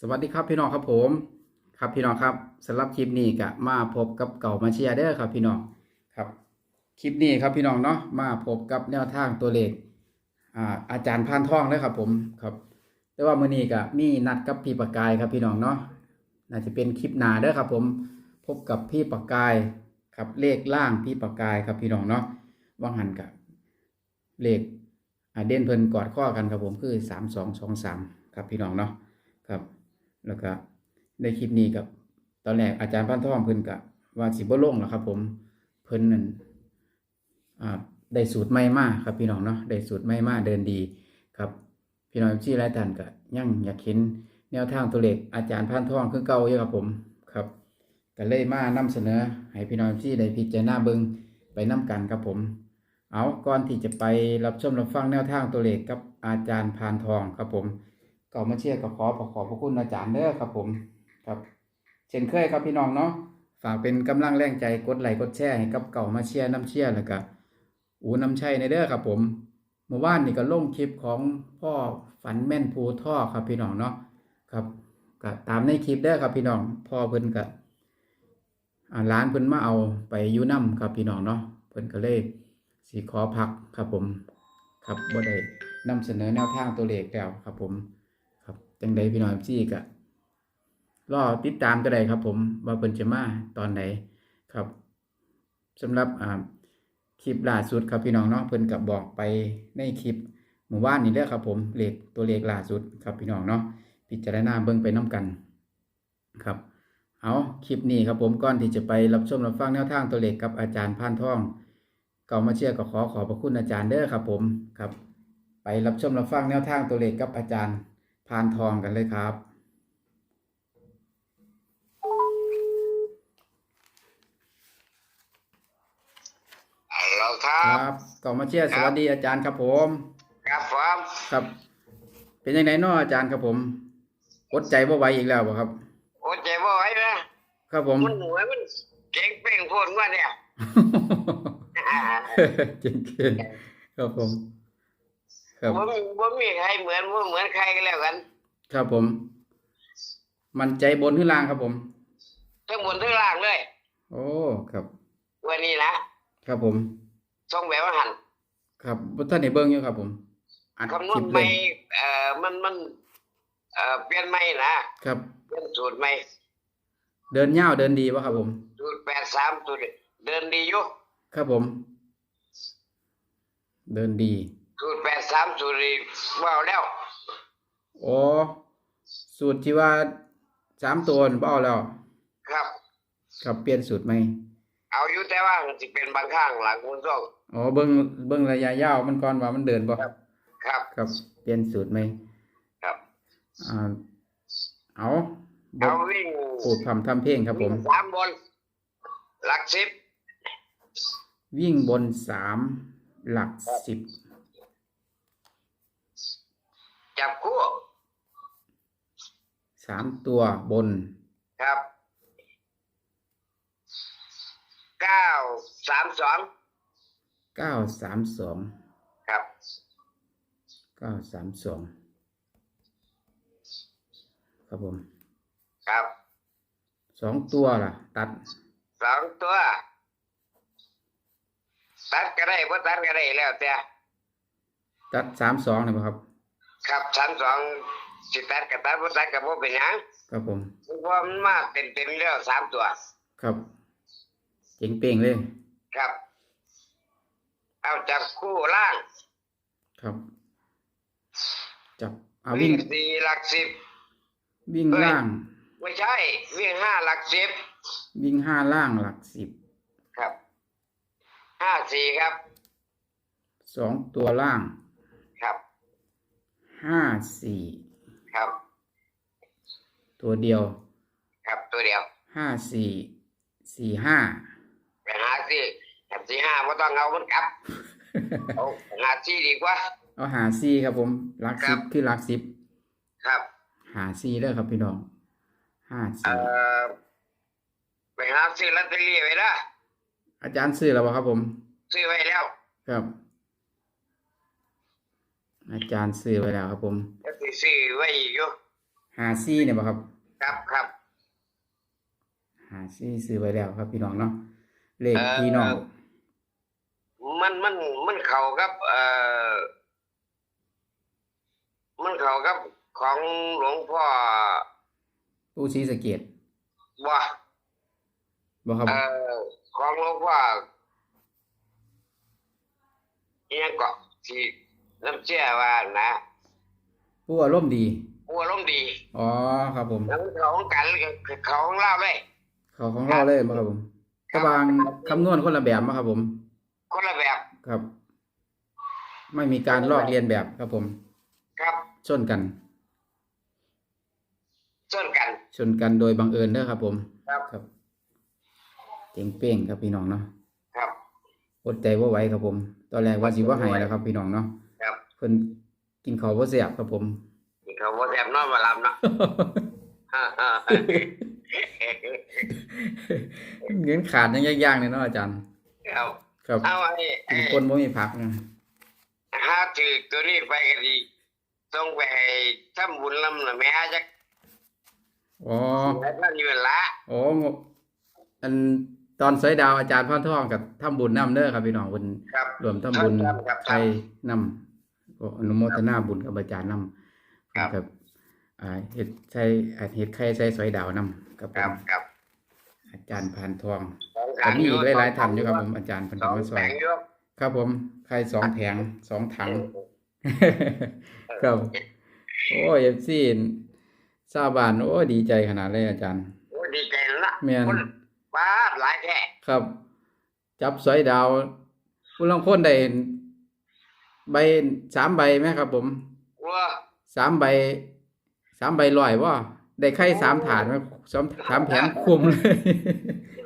สวัสดีครับพี่น้องครับผม ครับพี่น้องครับสำหรับคลิปนี้ก็มาพบกับเก่ามาเชียร์เด้อครับพี่น้องครับคลิปนี้ครับพี่น้องเนาะมาพบกับแนวทางตัวเลขอ่าอาจารย์พานทองเลยครับผมครับ แต่ว่ามื้อนี้ก็มีนัดกับพี่ปากกายครับพี่น้องเนาะน่าจะเป็นคลิปหนาเด้อครับผมพบกับพี่ปากกายครับเลขล่างพี่ปากกายครับพี่น้องเนาะว่างหันกับเลขเด่นเพลินกอดข้อกันครับผมคือสามสองสองสามครับพี่น้องเนาะครับ แล้วก็ในคลิปนี้กับตอนแรกอาจารย์พันทองเพิ่นกับว่าสิบ่ลงแล้วครับ ผมเพิ่นนั่นอ่าได้สูตรใหม่มากครับพี่น้องเนาะได้สูตรใหม่มากเดินดีครับ พี่น้องที่หลายท่านก็ยังอยากเห็นแนวทางตัวเลขอาจารย์พันทองคือเก่าอยู่ครับผมครับก็เลยมานำเสนอ ให้พี่น้องที่ได้พิจารณาเบิงไปนํกันครับผม เอาก่อนที่จะไปรับชมรับฟังแนวทางตัวเลขกับอาจารย์พานทองครับผม ก็มาเชียร์กับขอขอขอบพระคุณอาจารย์เด้อครับผมครับ เช่นเคยครับพี่น้องเนาะฝากเป็นกำลังแรงใจกดไลค์กดแชร์ให้กับเก่ามาเชียร์น้ำเชียร์แล้วก็อูน้ำชัยในเด้อครับผมเมื่อวานนี่ก็ลงคลิปของพ่อฝันแม่นภูท่อครับพี่น้องเนาะครับก็ตามในคลิปเด้อครับพี่น้องพ่อเพิ่นก็อ่าร้านเพิ่นมาเอาไปยูน้ำครับพี่น้องเนาะเพิ่นก็เลยสีขอพักครับผม ครับบ่ได้นำเสนอแนวทางตัวเลขแล้วครับผม จังใดพี่น้องซี่ก็รอติดตามก็ได้ครับ ผมว่าเพิ่นจะมาตอนไหนครับสำหรับอ่าคลิปล่าสุดครับพี่น้องเนาะเพิ่นกับบอกไปในคลิปหมู่บ้านนี่เด้อครับ ผมเลขตัวเลขล่าสุดครับพี่น้องเนาะพิจารณาเบิ่งไปน้กัน ครับ เอาคลิปนี้ครับผมก่อนที่จะไปรับชมรับฟังแนวทางตัวเลขกับอาจารย์พานทองเก่ามาเชื่อก็ขอขอบพระคุณอาจารย์เด้อครับ ผมครับ ไปรับชมรับฟังแนวทางตัวเลขกับอาจารย์ พานทองกันเลยครับ เราครัคบรับก่อนมาเชียร์สวัสดีอาจารย์ครับผม ครับผมครับ เป็นยังไงเนาะอาจารย์ครับผมอดใจบ่ไหวอีกแล้วบ่ครับ โอ้ใจบ่ไหวนะครับผม มัน หน่วยมันเก่งเป้งโพดว่าเนี่ย จริงเกินครับผม ครับผมผมมีใครเหมือนว่าเหมือนใครกันแล้วกัน ครับผม มันใจบนขึ้นล่างครับผม ทั้งบนทั้งล่างเลย โอ้ ครับ วันนี้นะ ครับผมส่งแบบว่าหัน ครับบ่ท่านได้เบิ่งอยู่ครับผมอัดคำนควลิณปใหเลม่ยเอ่อ มัน มัน เอ่อ เปลี่ยนใหม่นะ ครับ เปลี่ยนสูตรใหม่ เดินยาวเดินดีวะครับผม สูตรแปดสามสูตรเดินดีอยู่ ครับผม เดินดี สูตรแปดสามสูตรนี่ว่าวแล้วอ๋อสูตรที่ว่าสามตัวนี่บ่เอาแล้วครับ ครับเปลี่ยนสูตรไหมเอาอยู่แต่ว่ามันจะเป็นบางข้างหลังคุณต้องอ๋อเบิ่งเบิ่งระยะยาวมันก่อนว่ามันเดินบ่ครับ ครับครับเปลี่ยนสูตรไหมครับ อ่าเอาบเอาทวิ่งพูดพร่ำทำเพลงครับผมวิ่งสามบน หลักสิบวิ่งบนสามหลักสิบ จับคู่สามตัวบนครับเก้าสามสองเก้าสามสองครับเก้าสามสองครับผม ครับสองตัวล่ะ ตัดสองตัว ตัดก็ได้เพราะตัดก็ได้แล้วแต่ตัดสามสองนะบ่ครับ ครับชั้นสองสิตัดกับตัดเพราะตัดกับพวกเป็นหยังครับผม เพราะมันมากเต็มเต็มๆแล้วสามตัว ครับ เจ๋งเป้งเลย ครับ เอาจับคู่ล่างครับ จับเอาวิ่วิ่งงสี่หลักสิบ วิ่งเฮ้ย ล่าง ไม่ใช่ วิ่งห้าหลักสิบวิ่งห้าล่างหลักสิบครับห้าสี่ครับ สองตัวล่างครับ ห้าสี่ครับ ตัวเดียวครับตัวเดียวห้าสี่สี่ห้าไปหาสี่หัสี่ห้าไม่ต้องเอามันกลับเอาหาสี่ดีกว่า เอาหาสี่ครับผมหลักครัสิบบคือหลักสิบครับ หาสี่เด้อครับพี่น้องห้าเอ่สี่อไปหาซื้อลอตเตอรี่ไว้นะอาจารย์ซื้อแล้วบ่ครับผม ซื้อไว้แล้ว ครับ อาจารย์ซื้อไว้แล้วครับผมแล้วสิซื้อไว้อีกอยู่หาซี่เนี่ยบ่ครับครับครับ หาซี่ซื้อไว้แล้วครับพี่น้องเนาะเลขเอ่อ พี่น้องมันมันมันเข้ากับ เอ่อ มันเข้ากับของหลวงพ่อตู้ซีสะเกตบ่บ่ครับเอ่อของหลวงพ่อเอียงเกาะที่ น้ำเชื่อว่านะผู้อารมณ์ดีหัวลมณ์ดี อ๋อครับผมแล้วเขาของกันกับเขาของเล่าเลยเขาของเราเลยบ่ครับผมกระบางคำนวณคนละแบบบ่ครับผม คนละแบบครับ ไม่มีการลอกเลียนแบบครับผม ครับชนกันส่วนกันชนกันโดยบังเอิญเด้อครับ ผม ครับครับเจ๋งเป้งครับพี่น้องเนาะครับอดใจว่าไหวครับผม ตอนแรกว่าสิว่าให้แล้วครับพี่น้องเนาะครับ เพิ่นกินข้าวบ่แซ่บครับผมนี่เขาว่าแซมนอนมาลำเนาะฮ่าฮ่าเงินขาดยังยากๆเลยเนาะอาจารย์ครับครับเอาไอ้ไอ้กินคนบ่มีผักนะห้าถือตัวนี้ไปก็ดีต้องไปให้ทำบุญลำน่ะแม่จักอ๋อแล้วก็อยู่ละอ๋องบอันตอนสวยดาวอาจารย์พ่อทองกับทำบุญนำเด้อครับพี่น้องเพิ่นครับรวมทำบุญครับครับไทยนำ ก็อนุโมทนาบุญกับอาจารย์นำครับกับอ่าเฮ็ดใช้อ่าเฮ็ดไข่ใส่สวยดาวนำครับผครับมครับ อาจารย์พานทองสองก็มีอีกหลายๆท่านอยู่ครับผมอาจารย์เพิ่นสอก็งมาสอแผนงอยู่ครับผมไข่สองแผงสองถังครับโอ้ย FC ชาวบ้านโอ้ยดีใจขนาดเลยอาจารย์โอ้ดีใจแล้วนะแม่นคนป้าดหลายแท้ครับ จับสอยดาวผู้ลางคนได้ ใบสามใบไหมครับ ผมว่าสามใบสามใบลอยว่าได้ไข่สามถาดไหมสามสามแผงคุมเลย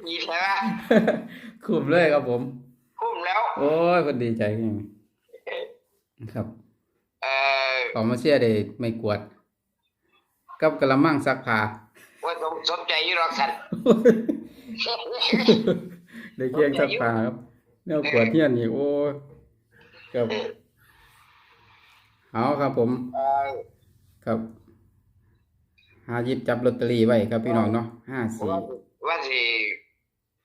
ดีใช่ไหมคุมเลยครับผมคุ้มแล้ว โอ้ยคนดีใจจริงครับเอ่อขอมาเชียร์ได้ไม่กวด กับกระมังซักผ้าว่าผมสนใจอยู่หรอกสันได้เคียงซักผ้าครับแนวกวดเทียนนี่โอ้ยครับ เอาครับผมเอ่อครับหาหยิบจับลอตเตอรี่ไว้ครับพี่น้องเนาะห้าสี่ว่าว่าสิ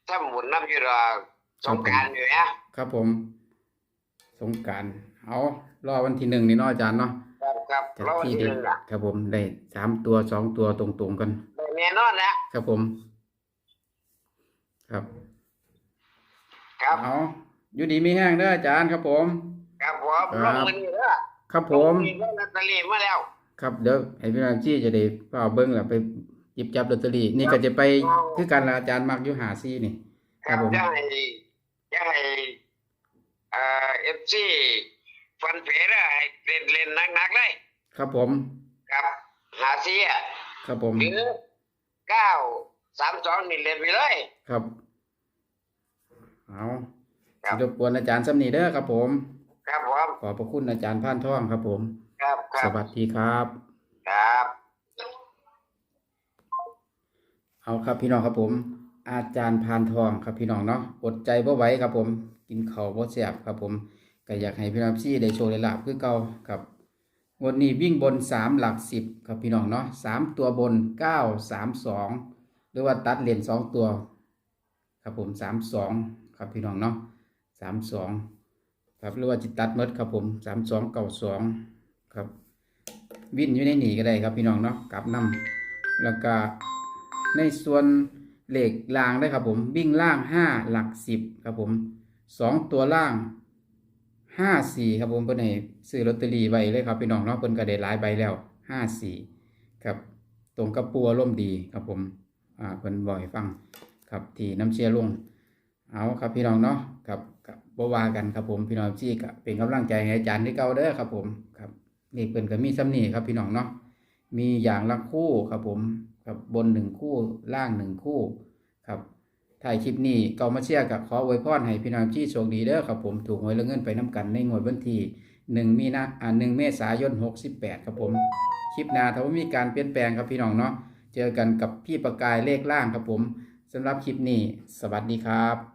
ถ้าหมุนน้ำอยู่หรอกสงกรารอยู่นะครับผม สงกรารเอารอวันที่หนึ่งนี่เนาะอาจารย์เนาะครับครับจากแล้ววันที่ที่หได้นึ่งอะครับผมได้สามตัวสองตัวตรงๆกันได้แน่นอนนะครับผม ครับ ครับเอาอยู่ดีมีแห้งเด้ออาจารย์ครับผม ครับผมคลรับงมือนี่เด้อ ครับผลมงอลอตเตอรี่มาแล้ว ครับเดี๋ยวให้พี่น้องจี้จะได้เฝ้าเบิ้งแล้วไปหยิบจับลอตเตอรี่นี่ก็จะไปคือกันละอาจารย์มักอยู่หาซี่นี่ ครับผมจะให้จะให้เอ่อเอฟซีฟันเฟรให้เล่นเล่นหนักๆเลย ครับผม ครับหาซีอะครับผมหรือเก้าสามสองนี่เล่นไปเลย ครับเอาครับสิรบกวนอาจารย์สำนีเด้อครับผม ครับผมขอบพระคุณอาจารย์พานท่องครับ ผม ครับคสรับวัสดีครับ ครับ เอาครับพี่น้องครับผม อาจารย์พานทองครับพี่น้องเนาะอดใจบ่ไหวครับผม กินข้าวบ่แซ่บครับผมก็อยากให้พี่น้องซี่ได้โชว์ได้ลาบคือเก่าครับงวดนี้วิ่งบนสามหลักสิบครับพี่น้องเนาะสามตัวบนเก้าสามสองหรือว่าตัดเหรียญสองตัว ครับผมสามสองครับพี่น้องเนาะสามสอง ครับหรือว่าจิตตัดเมดครับผมสามสองเก้าสองครับ วิ่นอยู่ในหนีก็ได้ครับพี่น้องเนาะกลับนำแล้วก็ในส่วนเหล็กล่างได้ครับผมวิ่งล่างห้าหลักสิบครับผมสองตัวล่างห้าสี่ครับผมเพิ่นให้ซื้อลอตเตอรี่ไว้เลยครับพี่น้องเนาะเพิ่นก็ได้หลายใบแล้วห้าสี่ครับตรงกับปัวร่มดีครับผมอ่าเพิ่นบอกให้ฟังครับที่น้ำเชียร์ลง เอาครับพี่น้องเนาะครับกับบว่ากันครับผมพี่น้องจี้ก็เป็นกำลังใจให้อาจารย์ที่เก่าเด้อครับผมครับนี่เพิ่นก็มีซ้ำนี่ครับพี่น้องเนาะมีอย่างละคู่ครับผมครับบนหนึ่งคู่ล่างหนึ่งคู่ครับถ่ายคลิปนี้เกามาเชียร์กับขออวยพรให้พี่น้องที่โชคดีเด้อครับผมถูกหวยและเงินไปน้ำกันในงวดวันที่หนึ่งมีนาอ่าหนึ่งเมษายนหกสิบแปดครับผมคลิปหน้าถ้าว่ามีการเปลี่ยนแปลงครับพี่น้องเนาะเจอกันกับพี่ประกายเลขล่างครับผมสำหรับคลิปนี้ สวัสดีครับ